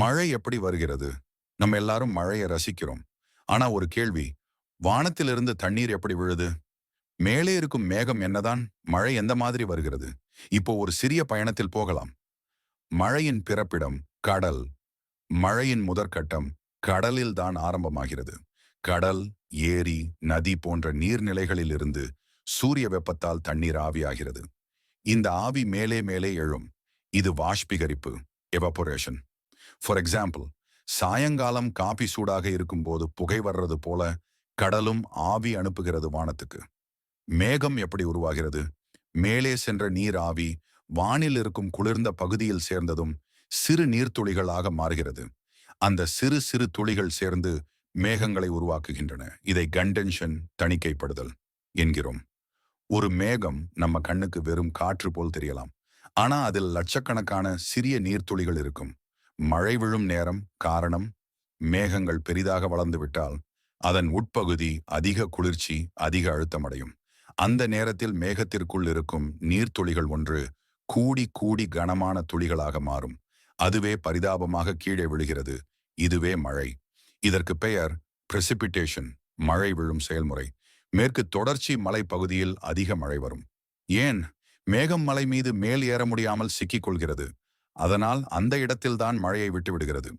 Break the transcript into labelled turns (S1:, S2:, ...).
S1: மழை எப்படி வருகிறது? நம்ம எல்லாரும் மழையை ரசிக்கிறோம். ஆனா ஒரு கேள்வி. வானத்திலிருந்து தண்ணீர் எப்படி விழுது? மேலே இருக்கும் மேகம் என்னதான்? மழை எந்த மாதிரி வருகிறது? இப்போ ஒரு சிறிய பயணத்தில் போகலாம். மழையின் பிறப்பிடம் கடல். மழையின் முதற்கட்டம் கடலில் தான் ஆரம்பமாகிறது. கடல் ஏரி நதி போன்ற நீர்நிலைகளில் இருந்து சூரிய வெப்பத்தால் தண்ணீர் ஆவியாகிறது. இந்த ஆவி மேலே மேலே எழும். இது வாஷ்பீகரிப்பு எவபொரேஷன் ஃபார் எக்ஸாம்பிள் சாயங்காலம் காபி சூடாக இருக்கும்போது புகை வர்றது போல கடலும் ஆவி அனுப்புகிறது வானத்துக்கு. மேகம் எப்படி உருவாகிறது? மேலே சென்ற நீர் ஆவி வானில் இருக்கும் குளிர்ந்த பகுதியில் சேர்ந்ததும் சிறு நீர்த்துளிகளாக மாறுகிறது. அந்த சிறு சிறு துளிகள் சேர்ந்து மேகங்களை உருவாக்குகின்றன. இதை கண்டென்ஷன் தணிக்கைப்படுதல் என்கிறோம். ஒரு மேகம் நம்ம கண்ணுக்கு வெறும் காற்று போல் தெரியலாம். ஆனா அதில் லட்சக்கணக்கான சிறிய நீர்த்துளிகள் இருக்கும். மழை விழும் நேரம் காரணம் மேகங்கள் பெரிதாக வளர்ந்துவிட்டால் அதன் உட்பகுதி அதிக குளிர்ச்சி அதிக அழுத்தமடையும். அந்த நேரத்தில் மேகத்திற்குள் இருக்கும் நீர்த்துளிகள் ஒன்று கூடி கூடி கனமான துளிகளாக மாறும். அதுவே பரிதாபமாக கீழே விழுகிறது. இதுவே மழை. இதற்கு பெயர் பிரசிபிட்டேஷன் மழை விழும் செயல்முறை. மேற்கு தொடர்ச்சி மலை பகுதியில் அதிக மழை வரும். ஏன்? மேகம் மலை மீது மேல் ஏற முடியாமல் சிக்கிக் கொள்கிறது அதனால் அந்த இடத்தில்தான் மழையை விட்டுவிடுகிறது.